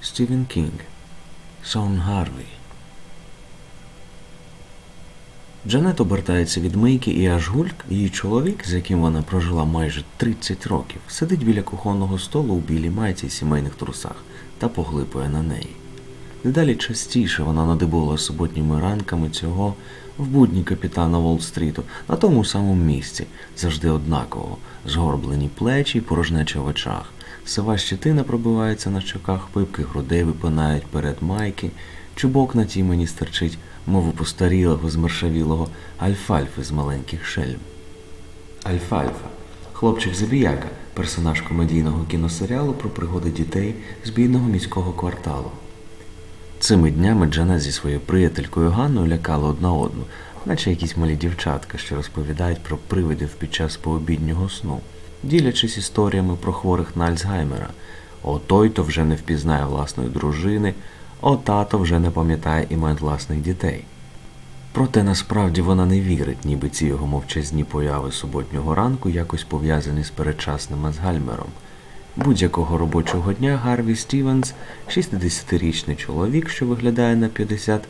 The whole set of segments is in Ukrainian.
Стівен Кінг. Сон Гарві. Джанет обертається від мийки і аж гульк, її чоловік, з яким вона прожила майже 30 років, сидить біля кухонного столу у білій майці й сімейних трусах та поглипує на неї. Дедалі частіше вона надибула суботніми ранками цього в будні капітана Волл-стріту на тому самому місці, завжди однаково, згорблені плечі й порожнеча в очах. Сива щетина пробивається на щоках, пипки грудей випинають перед майки, чубок на тій мені стерчить, мов у постарілого, змершавілого альфальфи з маленьких шельм. Альфальфа. Хлопчик Забіяка, персонаж комедійного кіносеріалу про пригоди дітей з бідного міського кварталу. Цими днями Джанет зі своєю приятелькою Ганною лякали одна одну, наче якісь малі дівчатка, що розповідають про привидів під час пообіднього сну, ділячись історіями про хворих на Альцгаймера. О той то вже не впізнає власної дружини, о тато вже не пам'ятає імен власних дітей. Проте насправді вона не вірить, ніби ці його мовчазні появи суботнього ранку якось пов'язані з передчасним Альцгаймером. Будь-якого робочого дня Гарві Стівенс, 60-річний чоловік, що виглядає на 50,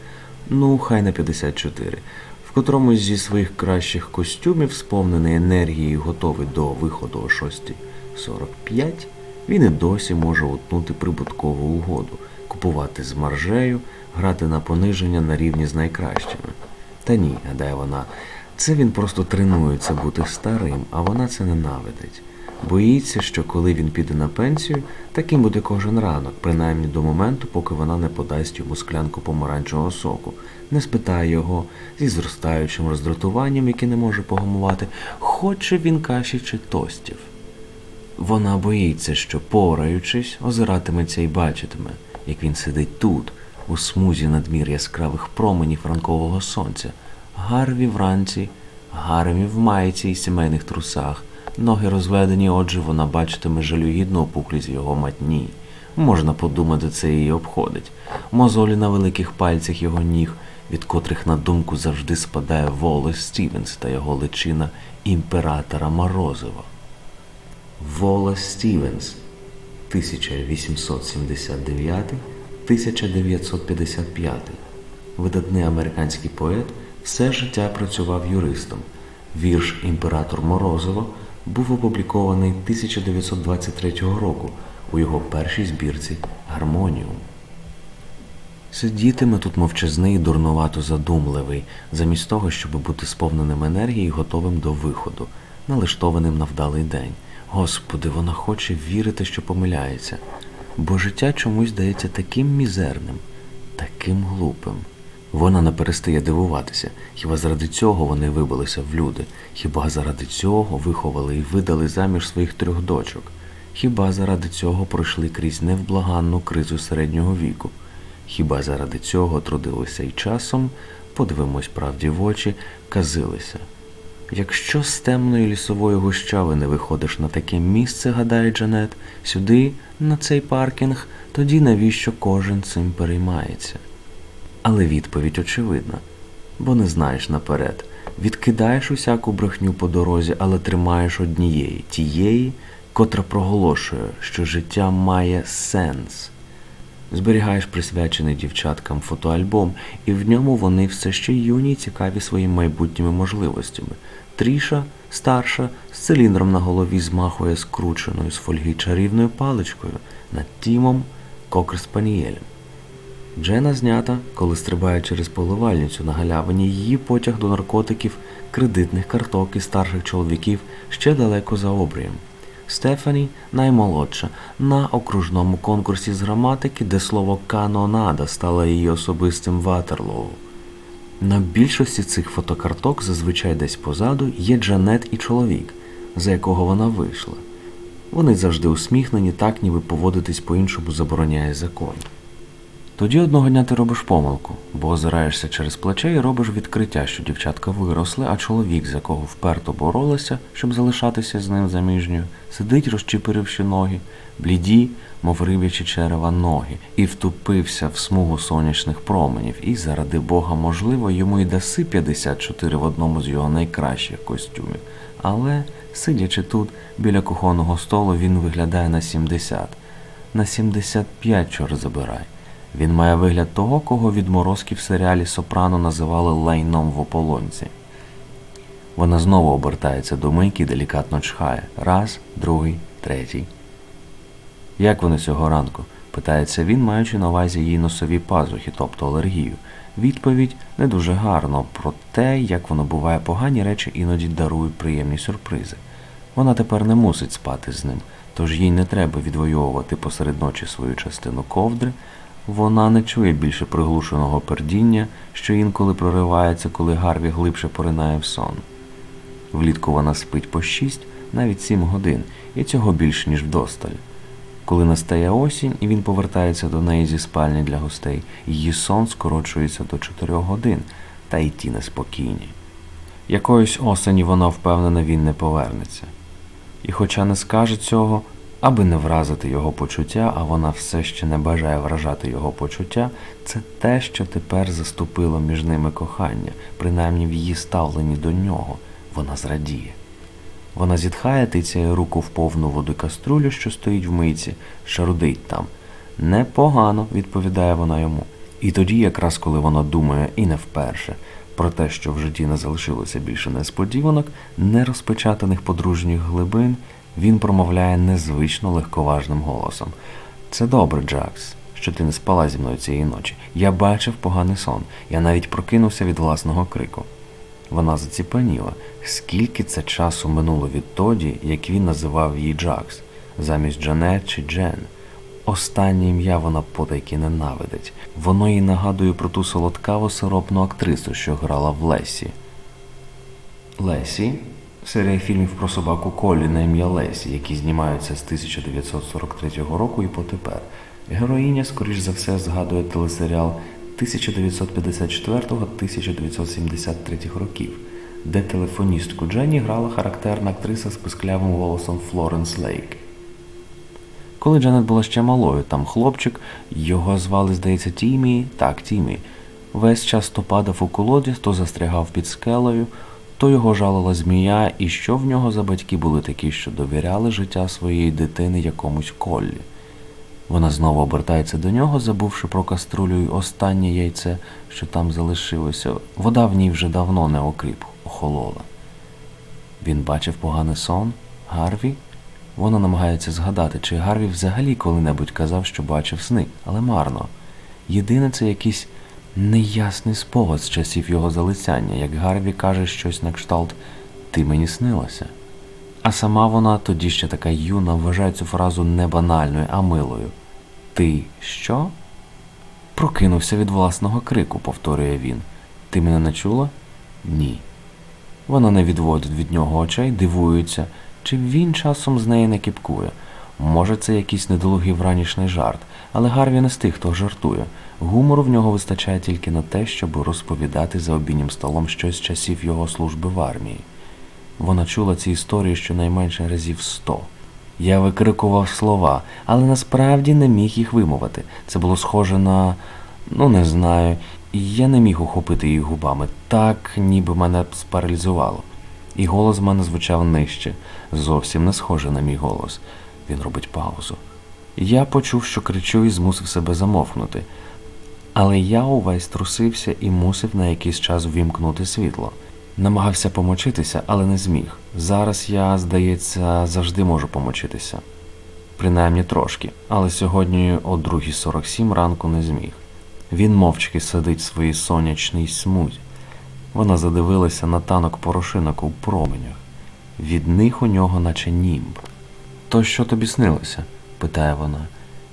ну хай на 54, в котромусь зі своїх кращих костюмів, сповнений енергією, готовий до виходу о 6.45, він і досі може утнути прибуткову угоду, купувати з маржею, грати на пониження на рівні з найкращими. Та ні, гадає вона, це він просто тренується бути старим, а вона це ненавидить. Боїться, що коли він піде на пенсію, таким буде кожен ранок, принаймні до моменту, поки вона не подасть йому склянку помаранчевого соку, не спитає його зі зростаючим роздратуванням, яке не може погамувати, хоче він каші чи тостів. Вона боїться, що, пораючись, озиратиметься і бачитиме, як він сидить тут, у смузі надмір яскравих променів ранкового сонця, Гарві вранці, Гарві в майці й сімейних трусах, ноги розведені, отже, вона бачитиме жалюгідну опуклість його матні. Можна подумати, це її обходить. Мозолі на великих пальцях його ніг, від котрих на думку завжди спадає Волес Стівенс та його личина імператора Морозова. Волес Стівенс 1879-1955. Видатний американський поет все життя працював юристом. Вірш Імператор Морозова був опублікований 1923 року у його першій збірці Гармоніум. Сидітиме тут мовчазний і дурнувато задумливий, замість того, щоб бути сповненим енергії і готовим до виходу, налаштованим на вдалий день. Господи, вона хоче вірити, що помиляється, бо життя чомусь здається таким мізерним, таким глупим. Вона не перестає дивуватися. Хіба заради цього вони вибилися в люди? Хіба заради цього виховали і видали заміж своїх трьох дочок? Хіба заради цього пройшли крізь невблаганну кризу середнього віку? Хіба заради цього трудилися і часом, подивимось правді в очі, казилися? Якщо з темної лісової гущавини виходиш на таке місце, гадає Джанет, сюди, на цей паркінг, тоді навіщо кожен цим переймається? Але відповідь очевидна, бо не знаєш наперед. Відкидаєш усяку брехню по дорозі, але тримаєш однієї, тієї, котра проголошує, що життя має сенс. Зберігаєш присвячений дівчаткам фотоальбом, і в ньому вони все ще юні й цікаві своїми майбутніми можливостями. Тріша, старша, з циліндром на голові змахує скрученою з фольги чарівною паличкою над Тімом Кокер Спанієлем. Джена знята, коли стрибає через поливальницю на галявині, її потяг до наркотиків, кредитних карток і старших чоловіків ще далеко за обрієм. Стефані наймолодша на окружному конкурсі з граматики, де слово канонада стало її особистим ватерлоу. На більшості цих фотокарток зазвичай десь позаду є Джанет і чоловік, за якого вона вийшла. Вони завжди усміхнені, так ніби поводитись по-іншому забороняє закон. Тоді одного дня ти робиш помилку, бо озираєшся через плече і робиш відкриття, що дівчатка виросли, а чоловік, з якого вперто боролася, щоб залишатися з ним заміжньою, сидить, розчіпиривши ноги, бліді, мов риб'ячі черева ноги, і втупився в смугу сонячних променів, і, заради Бога, можливо, йому й даси 54 в одному з його найкращих костюмів. Але, сидячи тут, біля кухонного столу, він виглядає на 70. на 75, чорт забирай. Він має вигляд того, кого відморозки в серіалі Сопрано називали лайном в ополонці. Вона знову обертається до мийки і делікатно чхає. Раз, другий, третій. Як вони цього ранку? питається він, маючи на увазі її носові пазухи, тобто алергію. Відповідь не дуже гарно про те, як воно буває погані речі іноді дарують приємні сюрпризи. Вона тепер не мусить спати з ним, тож їй не треба відвоювати посеред ночі свою частину ковдри. Вона не чує більше приглушеного пердіння, що інколи проривається, коли Гарві глибше поринає в сон. Влітку вона спить по 6, навіть 7 годин, і цього більш ніж вдосталь. Коли настає осінь і він повертається до неї зі спальні для гостей, її сон скорочується до 4 годин, та й ті неспокійні. Якоїсь осені вона впевнена, він не повернеться. І хоча не скаже цього, аби не вразити його почуття, а вона все ще не бажає вражати його почуття, це те, що тепер заступило між ними кохання, принаймні в її ставленні до нього, вона зрадіє. Вона зітхає, тицяє руку в повну воду каструлю, що стоїть в мийці, шарудить там. Непогано, відповідає вона йому. І тоді, якраз коли вона думає і не вперше про те, що в житті не залишилося більше несподіванок, нерозпечатаних подружніх глибин, він промовляє незвично легковажним голосом. Це добре, Джакс, що ти не спала зі мною цієї ночі. Я бачив поганий сон. Я навіть прокинувся від власного крику. Вона заціпаніла, скільки це часу минуло відтоді, як він називав її Джакс, замість Джанет чи Джен. Останнє ім'я вона потайки ненавидить. Воно їй нагадує про ту солодкаво сиропну актрису, що грала в Лесі. Лесі серія фільмів про собаку Колі на ім'я Лесі, які знімаються з 1943 року і потепер. Героїня, скоріш за все, згадує телесеріал 1954-1973 років, де телефоністку Дженні грала характерна актриса з писклявим голосом Флоренс Лейк. Коли Джанет була ще малою, там хлопчик, його звали, здається, Тімі, так, Тімі, весь час то падав у колодязь, то застрягав під скелею, то його жалила змія, і що в нього за батьки були такі, що довіряли життя своєї дитини якомусь коллі. Вона знову обертається до нього, забувши про каструлю й останнє яйце, що там залишилося. Вода в ній вже давно не окріп, охолола. Він бачив поганий сон? Гарві? Вона намагається згадати, чи Гарві взагалі коли-небудь казав, що бачив сни, але марно. Єдине це якийсь неясний спогад з часів його залицяння, як Гарві каже щось на кшталт Ти мені снилася. А сама вона, тоді ще така юна, вважає цю фразу не банальною, а милою. Ти що? Прокинувся від власного крику, повторює він. Ти мене не чула? Ні. Вона не відводить від нього очей, дивується, чи він часом з неї не кіпкує. Може, це якийсь недолугий вранішній жарт, але Гарві не з тих, хто жартує. Гумору в нього вистачає тільки на те, щоб розповідати за обіднім столом щось з часів його служби в армії. Вона чула ці історії щонайменше разів сто. Я викрикував слова, але насправді не міг їх вимовити. Це було схоже на, ну не знаю, я не міг ухопити їх губами, так ніби мене спаралізувало. І голос в мене звучав нижче, зовсім не схоже на мій голос. Він робить паузу. Я почув, що кричу, і змусив себе замовкнути. Але я увесь трусився і мусив на якийсь час ввімкнути світло. Намагався помочитися, але не зміг. Зараз я, здається, завжди можу помочитися. Принаймні трошки, але сьогодні о 2.47 ранку не зміг. Він мовчки сидить в своїй сонячній смузі. Вона задивилася на танок порошинок у променях. Від них у нього наче німб. То що тобі снилося? питає вона.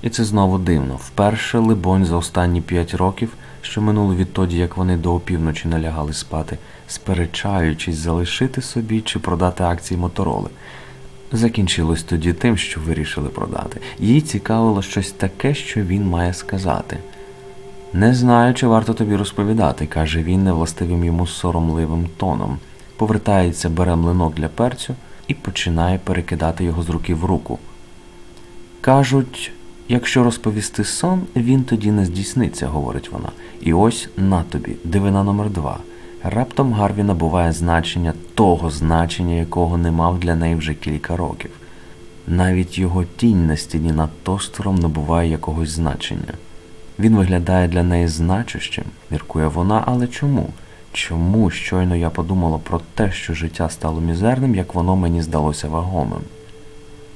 І це знову дивно. Вперше, либонь, за останні п'ять років, що минули відтоді, як вони до опівночі налягали спати, сперечаючись, залишити собі чи продати акції мотороли. Закінчилось тоді тим, що вирішили продати. Їй цікавило щось таке, що він має сказати. Не знаю, чи варто тобі розповідати, каже він невластивим йому соромливим тоном. Повертається, бере млинок для перцю і починає перекидати його з руки в руку. Кажуть, якщо розповісти сон, він тоді не здійсниться, говорить вона. І ось на тобі, дивина номер два. Раптом Гарві набуває значення того значення, якого не мав для неї вже кілька років. Навіть його тінь на стіні над тостером набуває якогось значення. Він виглядає для неї значущим, міркує вона, але чому? Чому щойно я подумала про те, що життя стало мізерним, як воно мені здалося вагомим?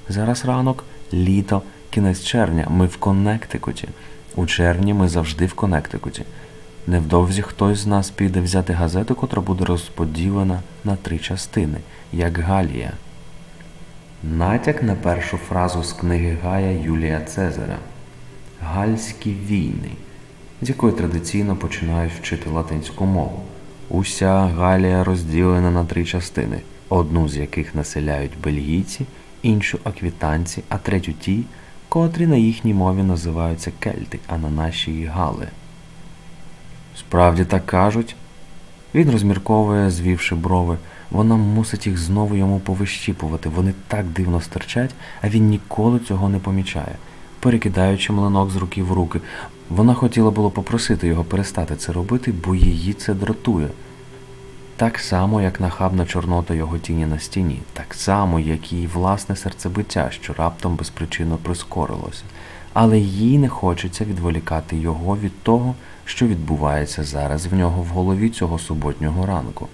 Зараз ранок, літо, кінець червня. Ми в Коннектикуті. У червні ми завжди в Коннектикуті. Невдовзі хтось з нас піде взяти газету, котра буде розподілена на три частини, як Галія. Натяк на першу фразу з книги Гая Юлія Цезаря Гальські війни, з якої традиційно починають вчити латинську мову. Уся Галія розділена на три частини, одну з яких населяють бельгійці, іншу аквітанці, а третю ті, котрі на їхній мові називаються кельти, а на нашій гали. Справді так кажуть. Він розмірковує, звівши брови. Вона мусить їх знову йому повищіпувати. Вони так дивно стирчать, а він ніколи цього не помічає. Перекидаючи млинок з руки в руки, вона хотіла було попросити його перестати це робити, бо її це дратує. Так само, як нахабна чорнота його тіні на стіні, так само, як її власне серцебиття, що раптом безпричинно прискорилося. Але їй не хочеться відволікати його від того, що відбувається зараз в нього в голові цього суботнього ранку.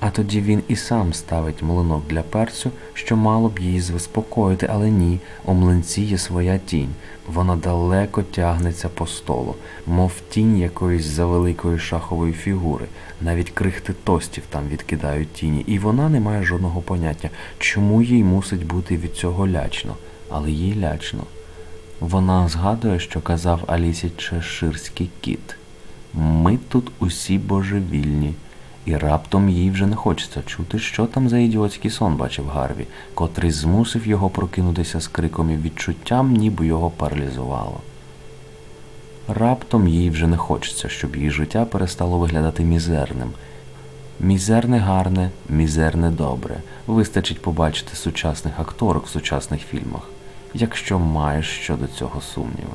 А тоді він і сам ставить млинок для перцю, що мало б її заспокоїти, але ні, у млинці є своя тінь. Вона далеко тягнеться по столу, мов тінь якоїсь завеликої шахової фігури. Навіть крихти тостів там відкидають тіні, і вона не має жодного поняття, чому їй мусить бути від цього лячно, але їй лячно. Вона згадує, що казав Алісі Чеширський кіт. Ми тут усі божевільні. І раптом їй вже не хочеться чути, що там за ідіотський сон бачив Гарві, котрий змусив його прокинутися з криком і відчуттям, ніби його паралізувало. Раптом їй вже не хочеться, щоб її життя перестало виглядати мізерним. Мізерне гарне, мізерне добре. Вистачить побачити сучасних акторок в сучасних фільмах, якщо маєш щодо цього сумніви.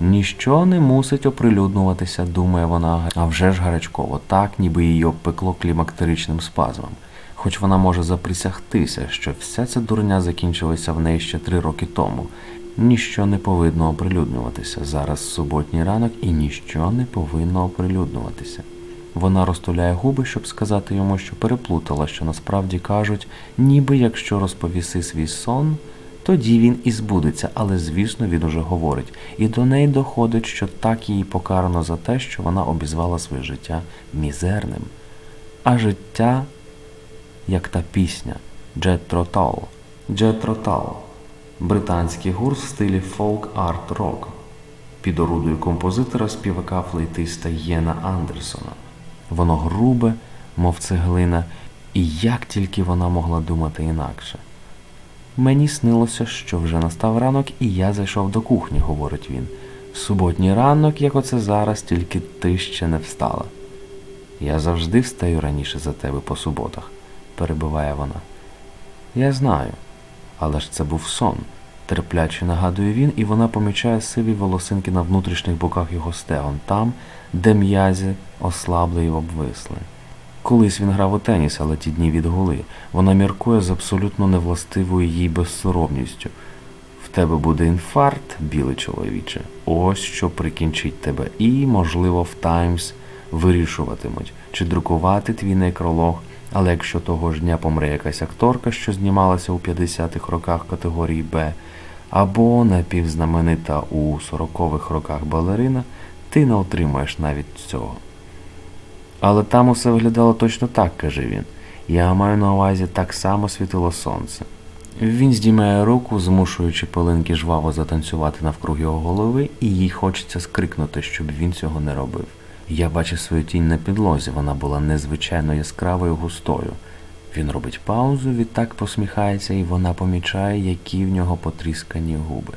Ніщо не мусить оприлюднюватися, думає вона, а вже ж гарячково, так, ніби її обпекло клімактеричним спазмом. Хоч вона може заприсягтися, що вся ця дурня закінчилася в неї ще три роки тому. Ніщо не повинно оприлюднюватися. Зараз суботній ранок і ніщо не повинно оприлюднюватися. Вона розтуляє губи, щоб сказати йому, що переплутала, що насправді кажуть, ніби якщо розповіси свій сон, тоді він і збудеться, але звісно він уже говорить, і до неї доходить, що так її покарано за те, що вона обізвала своє життя мізерним. А життя, як та пісня Джет Тротал. Джет британський гурт в стилі фолк-арт-рок під орудою композитора співака флейтиста Єна Андерсона. Воно грубе, мов цеглина, і як тільки вона могла думати інакше. Мені снилося, що вже настав ранок, і я зайшов до кухні, говорить він. Суботній ранок, як оце зараз, тільки ти ще не встала. Я завжди встаю раніше за тебе по суботах, перебиває вона. Я знаю, але ж це був сон, терпляче нагадує він, і вона помічає сиві волосинки на внутрішніх боках його стегон, там, де м'язі ослабли й обвисли. Колись він грав у теніс, але ті дні відгули. Вона міркує з абсолютно невластивою їй безсоромністю. В тебе буде інфаркт, білий чоловіче. Ось що прикінчить тебе. І, можливо, в Таймс вирішуватимуть, чи друкувати твій некролог. Але якщо того ж дня помре якась акторка, що знімалася у 50-х роках категорії Б, або напівзнаменита у 40-х роках балерина, ти не отримаєш навіть цього. Але там усе виглядало точно так, каже він. Я маю на увазі так само світило сонце. Він здіймає руку, змушуючи пилинки жваво затанцювати навкруг його голови, і їй хочеться скрикнути, щоб він цього не робив. Я бачив свою тінь на підлозі, вона була незвичайно яскравою густою. Він робить паузу, відтак посміхається, і вона помічає, які в нього потріскані губи.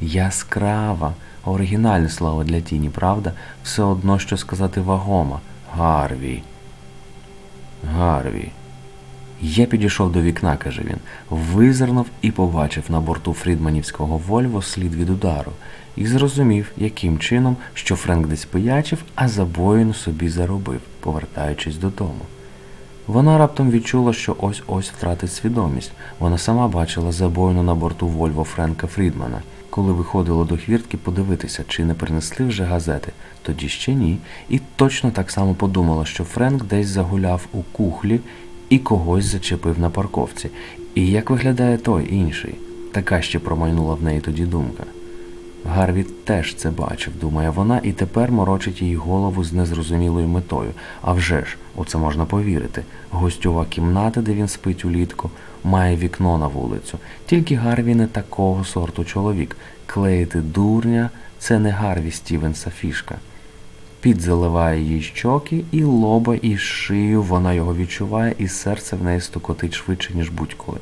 Яскрава, оригінальне слово для тіні, правда? Все одно що сказати вагома. Гарві. Гарві. Я підійшов до вікна, каже він, визирнув і побачив на борту фрідманівського Вольво слід від удару, і зрозумів, яким чином, що Френк десь пиячив, а забоїн собі заробив, повертаючись додому. Вона раптом відчула, що ось-ось втратить свідомість. Вона сама бачила забоїну на борту Вольво Френка Фрідмана, коли виходило до хвіртки подивитися, чи не принесли вже газети. Тоді ще ні. І точно так само подумала, що Френк десь загуляв у кухлі і когось зачепив на парковці. І як виглядає той інший? Така ще промайнула в неї тоді думка. Гарві теж це бачив, думає вона, і тепер морочить їй голову з незрозумілою метою. А вже ж, у це можна повірити. Гостьова кімната, де він спить улітку, має вікно на вулицю. Тільки Гарві не такого сорту чоловік. Клеїти дурня це не Гарві Стівенса фішка. Під заливає їй щоки, і лоба, і шию вона його відчуває, і серце в неї стукотить швидше, ніж будь-коли.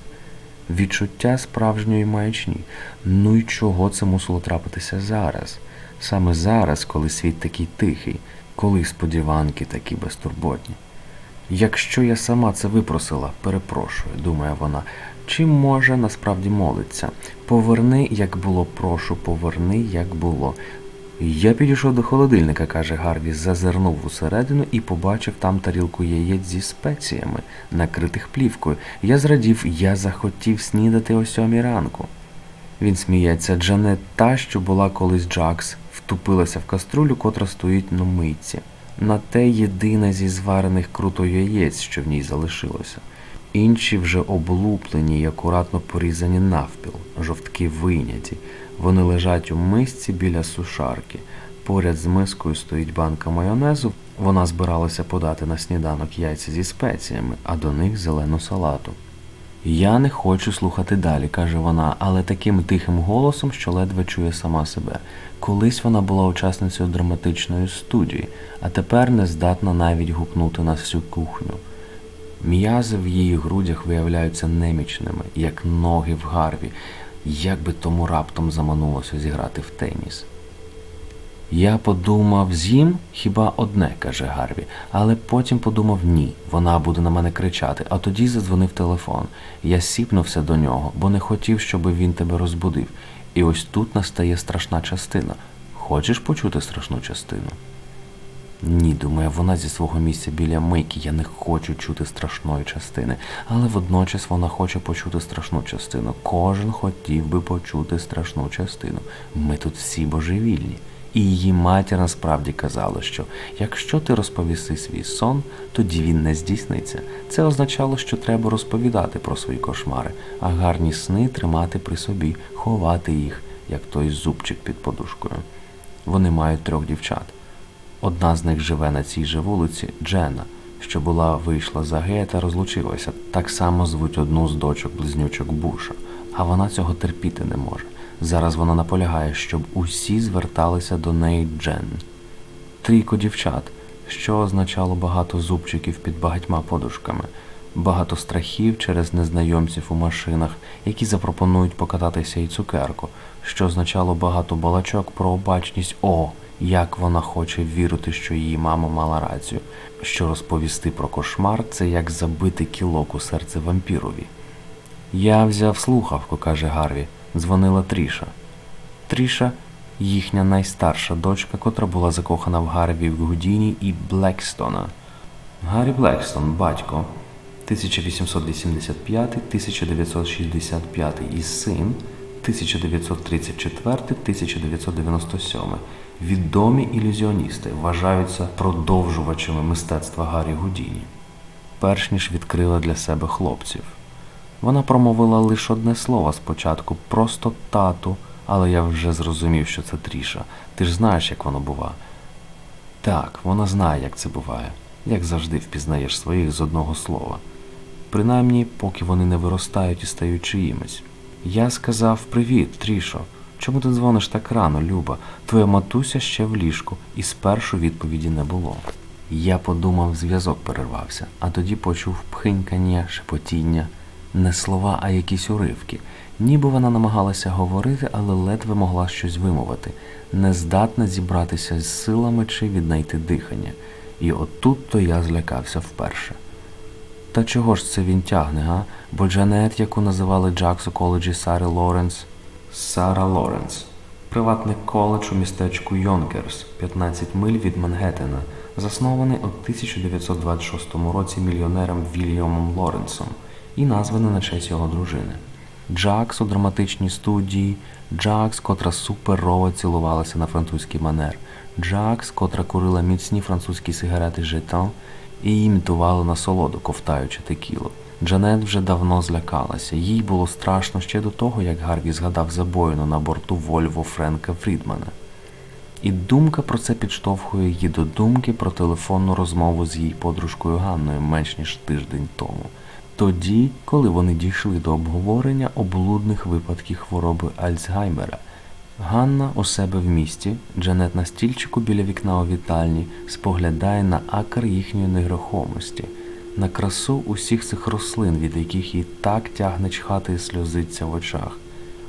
Відчуття справжньої маячні. Ну й чого це мусило трапитися зараз? Саме зараз, коли світ такий тихий, коли сподіванки такі безтурботні. Якщо я сама це випросила, перепрошую, думає вона, чи може насправді молиться? Поверни, як було, прошу, поверни, як було. Я підійшов до холодильника, каже Гарві, зазирнув усередину і побачив там тарілку яєць зі спеціями, накритих плівкою. Я зрадів, я захотів снідати о сьомій ранку. Він сміється, Джанет та, що була колись Джакс, втупилася в каструлю, котра стоїть на митці. На те єдине зі зварених круто яєць, що в ній залишилося. Інші вже облуплені і акуратно порізані навпіл, жовтки вийняті. Вони лежать у мисці біля сушарки. Поряд з мискою стоїть банка майонезу. Вона збиралася подати на сніданок яйця зі спеціями, а до них зелену салату. Я не хочу слухати далі, каже вона, але таким тихим голосом, що ледве чує сама себе. Колись вона була учасницею драматичної студії, а тепер не здатна навіть гукнути на всю кухню. М'язи в її грудях виявляються немічними, як ноги в гарві, як би тому раптом заманулося зіграти в теніс. Я подумав, з'їм хіба одне, каже Гарві, але потім подумав ні, вона буде на мене кричати, а тоді задзвонив телефон. Я сіпнувся до нього, бо не хотів, щоб він тебе розбудив. І ось тут настає страшна частина. Хочеш почути страшну частину? Ні, думає вона зі свого місця біля мийки. Я не хочу чути страшної частини, але водночас вона хоче почути страшну частину. Кожен хотів би почути страшну частину. Ми тут всі божевільні. І її матір насправді казала, що якщо ти розповіси свій сон, тоді він не здійсниться. Це означало, що треба розповідати про свої кошмари, а гарні сни тримати при собі, ховати їх, як той зубчик під подушкою. Вони мають трьох дівчат. Одна з них живе на цій же вулиці Джена, що була вийшла за гея та розлучилася. Так само звуть одну з дочок близнючок Буша, а вона цього терпіти не може. Зараз вона наполягає, щоб усі зверталися до неї Джен. Трійко дівчат, що означало багато зубчиків під багатьма подушками, багато страхів через незнайомців у машинах, які запропонують покататися і цукерку, що означало багато балачок про обачність О, як вона хоче вірити, що її мама мала рацію, що розповісти про кошмар це як забити кілок у серце вампірові. Я взяв слухавку, каже Гарві. Дзвонила Тріша. Тріша їхня найстарша дочка, котра була закохана в Гарві в Гудіні і Блекстона. Гаррі Блекстон, батько 1885-1965 і син 1934-1997. Відомі ілюзіоністи вважаються продовжувачами мистецтва Гаррі Гудіні. Перш ніж відкрила для себе хлопців. Вона промовила лише одне слово спочатку, просто тату, але я вже зрозумів, що це тріша. Ти ж знаєш, як воно бува. Так, вона знає, як це буває, як завжди впізнаєш своїх з одного слова. Принаймні, поки вони не виростають і стають чиїмось. Я сказав привіт, Трішо. Чому ти дзвониш так рано, Люба? Твоя матуся ще в ліжку, і спершу відповіді не було. Я подумав, зв'язок перервався, а тоді почув пхинькання, шепотіння. Не слова, а якісь уривки. Ніби вона намагалася говорити, але ледве могла щось вимовити, не здатна зібратися з силами чи віднайти дихання. І отут то я злякався вперше. Та чого ж це він тягне, га? Бо Джанет, яку називали Джакс у коледжі Сари Лоренс, Сара Лоренс, приватний коледж у містечку Йонкерс, 15 миль від Мангеттена, заснований у 1926 році мільйонером Вільямом Лоренсом і названий на честь його дружини. Джакс у драматичній студії, Джакс, котра суперово цілувалася на французький манер, Джакс, котра курила міцні французькі сигарети Жетон і імітувала насолоду, ковтаючи текілу. Джанет вже давно злякалася. Їй було страшно ще до того, як Гарві згадав забоїну на борту Вольво Френка Фрідмана. І думка про це підштовхує її до думки про телефонну розмову з її подружкою Ганною менш ніж тиждень тому. Тоді, коли вони дійшли до обговорення облудних випадків хвороби Альцгаймера, Ганна у себе в місті, Джанет на стільчику біля вікна у вітальні, споглядає на акр їхньої нерухомості, на красу усіх цих рослин, від яких їй так тягне чхати і сльозиться в очах.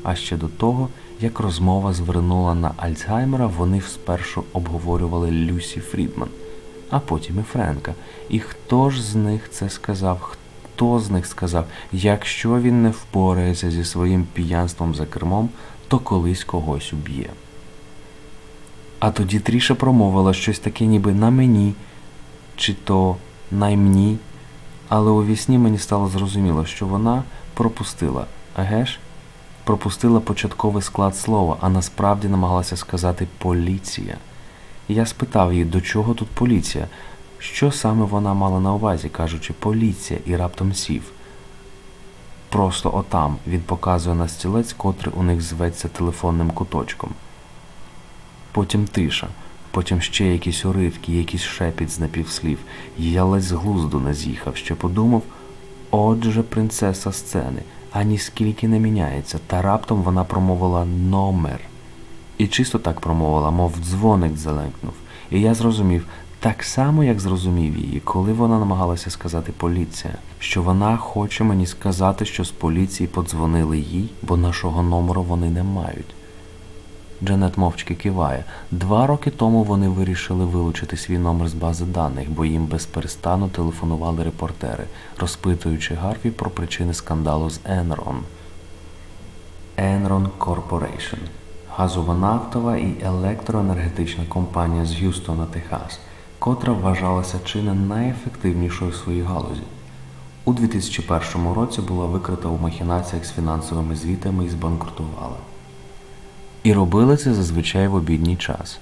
А ще до того, як розмова звернула на Альцгаймера, вони спершу обговорювали Люсі Фрідман, а потім і Френка. І хто ж з них це сказав? Хто з них сказав, якщо він не впорається зі своїм п'янством за кермом, то колись когось уб'є. А тоді Тріша промовила щось таке, ніби на мені, чи то наймні, але у вісні мені стало зрозуміло, що вона пропустила, агеш? пропустила початковий склад слова, а насправді намагалася сказати поліція. Я спитав її, до чого тут поліція? Що саме вона мала на увазі, кажучи поліція, і раптом сів. Просто отам він показує на стілець, котрий у них зветься телефонним куточком. Потім тиша, потім ще якісь уривки, якийсь шепіт з напівслів. Я ледь з глузду не з'їхав, що подумав, отже, принцеса сцени, ані скільки не міняється, та раптом вона промовила номер. І чисто так промовила, мов дзвоник заленкнув. І я зрозумів, так само, як зрозумів її, коли вона намагалася сказати поліція, що вона хоче мені сказати, що з поліції подзвонили їй, бо нашого номеру вони не мають. Джанет мовчки киває. Два роки тому вони вирішили вилучити свій номер з бази даних, бо їм безперестану телефонували репортери, розпитуючи Гарві про причини скандалу з Enron. Enron Corporation – газова нафтова і електроенергетична компанія з Г'юстона, Техас, котра вважалася чи не найефективнішою в своїй галузі. У 2001 році була викрита у махінаціях з фінансовими звітами і збанкрутувала. І робили це зазвичай в обідній час.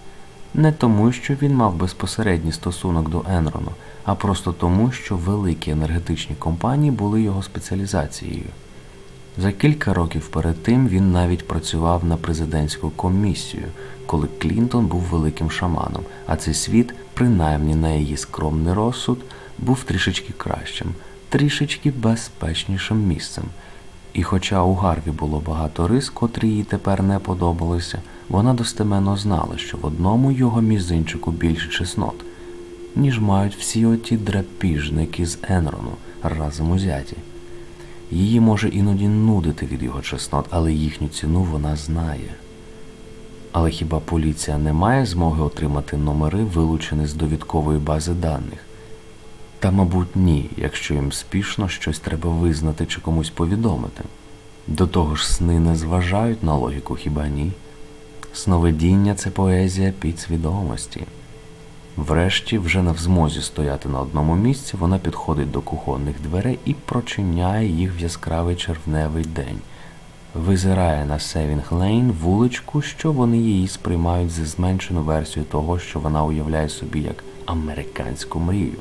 Не тому, що він мав безпосередній стосунок до Енрону, а просто тому, що великі енергетичні компанії були його спеціалізацією. За кілька років перед тим він навіть працював на президентську комісію, коли Клінтон був великим шаманом, а цей світ, принаймні на її скромний розсуд, був трішечки кращим, трішечки безпечнішим місцем. І хоча у Гарві було багато рис, котрі їй тепер не подобалися, вона достеменно знала, що в одному його мізинчику більше чеснот, ніж мають всі оті драпіжники з Енрону разом узяті. Її може іноді нудити від його чеснот, але їхню ціну вона знає. Але хіба поліція не має змоги отримати номери, вилучені з довідкової бази даних? Та, мабуть, ні, якщо їм спішно щось треба визнати чи комусь повідомити. До того ж, сни не зважають на логіку хіба ні? Сновидіння це поезія підсвідомості. Врешті, вже не в змозі стояти на одному місці, вона підходить до кухонних дверей і прочиняє їх в яскравий червневий день. Визирає на Севінг Лейн вуличку, що вони її сприймають за зменшену версію того, що вона уявляє собі як американську мрію.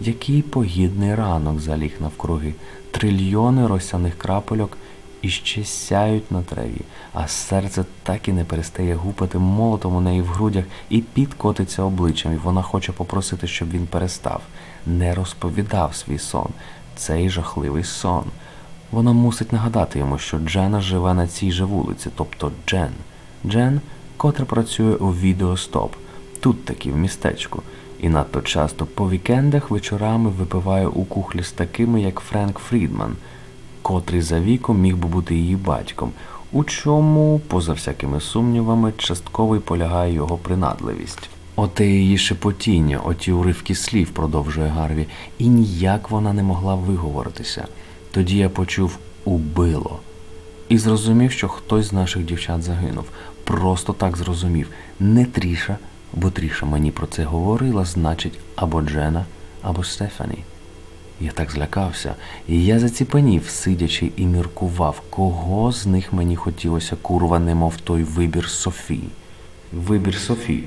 Який погідний ранок заліг навкруги, трильйони росяних крапельок іще сяють на траві, а серце так і не перестає гупати молотом у неї в грудях, і піт котиться обличчям, і вона хоче попросити, щоб він перестав, не розповідав свій сон, цей жахливий сон. Вона мусить нагадати йому, що Джена живе на цій же вулиці, тобто Джен. Джен, котра працює у відеостоп, тут таки в містечку, і надто часто по вікендах вечорами випиває у кухлі з такими, як Френк Фрідман, котрий за віком міг би бути її батьком, у чому, поза всякими сумнівами, частково й полягає його принадливість. Оте її шепотіння, оті уривки слів, продовжує Гарві, і ніяк вона не могла виговоритися. Тоді я почув убило. І зрозумів, що хтось з наших дівчат загинув. Просто так зрозумів. Не Тріша, бо Тріша мені про це говорила, значить або Джена, або Стефані. Я так злякався, і я заціпанів, сидячи і міркував, кого з них мені хотілося курва, немов той вибір Софі. Вибір Софі.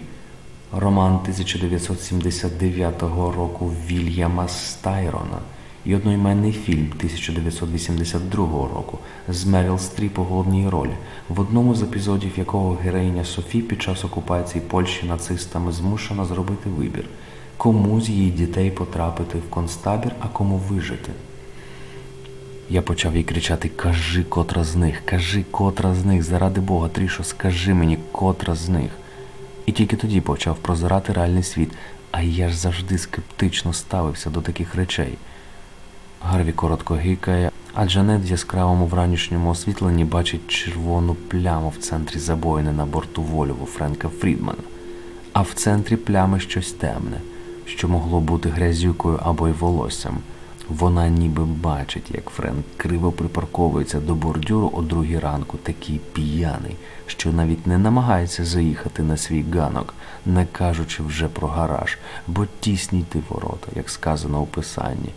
Роман 1979 року Вільяма Стайрона і одноіменний фільм 1982 року з Меріл Стріп у головній ролі, в одному з епізодів якого героїня Софі під час окупації Польщі нацистами змушена зробити вибір, кому з її дітей потрапити в концтабір, а кому вижити. Я почав їй кричати: Кажи, котра з них, кажи, котра з них, заради Бога, Трішо, скажи мені, котра з них. І тільки тоді почав прозирати реальний світ, а я ж завжди скептично ставився до таких речей. Гарві коротко гикає, а Джанет в яскравому вранішньому освітленні бачить червону пляму в центрі забоїни на борту Вольву Френка Фрідмана, а в центрі плями щось темне, що могло бути грязюкою або й волоссям. Вона ніби бачить, як Френк криво припарковується до бордюру о другій ранку, такий п'яний, що навіть не намагається заїхати на свій ганок, не кажучи вже про гараж, бо тісні ті ворота, як сказано у писанні.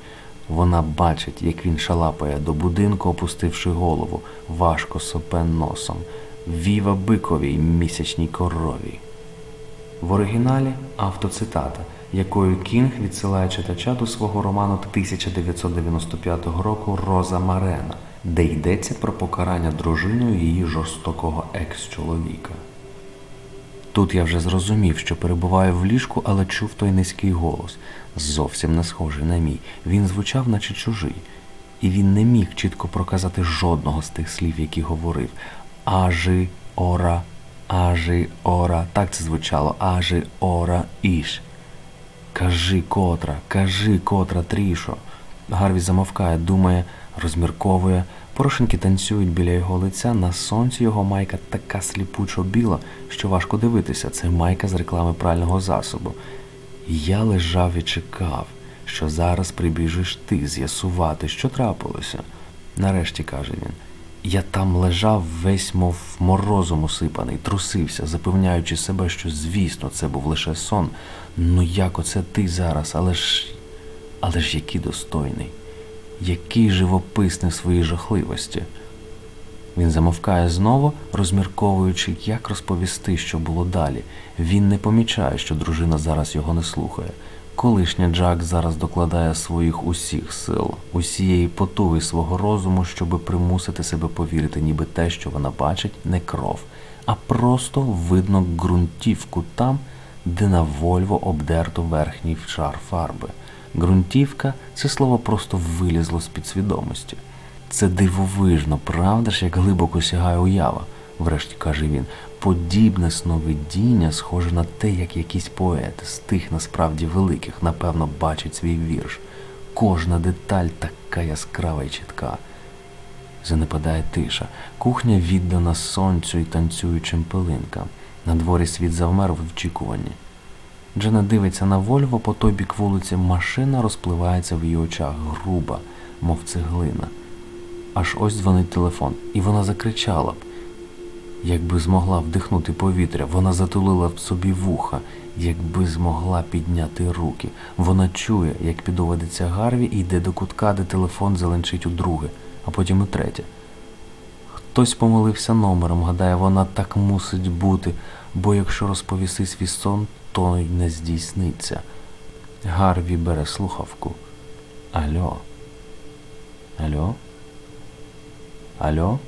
Вона бачить, як він шалапає до будинку, опустивши голову, важко сопе носом. Віва биковій місячній корові. В оригіналі автоцитата, якою Кінг відсилає читача до свого роману 1995 року Роза Марена, де йдеться про покарання дружиною її жорстокого екс-чоловіка. Тут я вже зрозумів, що перебуваю в ліжку, але чув той низький голос, зовсім не схожий на мій. Він звучав, наче чужий, і він не міг чітко проказати жодного з тих слів, які говорив. Ажи, ора, ажи, ора. Так це звучало. Ажи, ора, іш. Кажи, котра, кажи, котра, трішо. Гарві замовкає, думає, розмірковує. Порошинки танцюють біля його лиця. На сонці його майка така сліпучо біла, що важко дивитися. Це майка з реклами прального засобу. Я лежав і чекав, що зараз прибіжиш ти з'ясувати, що трапилося. Нарешті каже він. Я там лежав весь, мов морозом усипаний, трусився, запевняючи себе, що, звісно, це був лише сон. Ну як оце ти зараз, але ж. Але ж який достойний, який живописний в своїй жахливості. Він замовкає знову, розмірковуючи, як розповісти, що було далі. Він не помічає, що дружина зараз його не слухає. Колишня Джак зараз докладає своїх усіх сил, усієї потуги свого розуму, щоби примусити себе повірити, ніби те, що вона бачить, не кров, а просто видно ґрунтівку там, де на Вольво обдерто верхній шар фарби. Ґрунтівка це слово просто вилізло з підсвідомості. Це дивовижно, правда ж, як глибоко сягає уява, врешті каже він. Подібне сновидіння схоже на те, як якийсь поет з тих насправді великих, напевно, бачить свій вірш. Кожна деталь така яскрава і чітка. Занепадає тиша. Кухня віддана сонцю і танцюючим пилинкам. На дворі світ завмер в очікуванні. Джена дивиться на Вольво, по той бік вулиці машина розпливається в її очах, груба, мов цеглина. Аж ось дзвонить телефон, і вона закричала б. Якби змогла вдихнути повітря, вона затулила б собі вуха, якби змогла підняти руки. Вона чує, як підоводиться Гарві і йде до кутка, де телефон зеленчить удруге, а потім у третє. Хтось помилився номером, гадає, вона так мусить бути, бо якщо розповіси свій сон, то й не здійсниться. Гарві бере слухавку. Альо? Альо? Альо?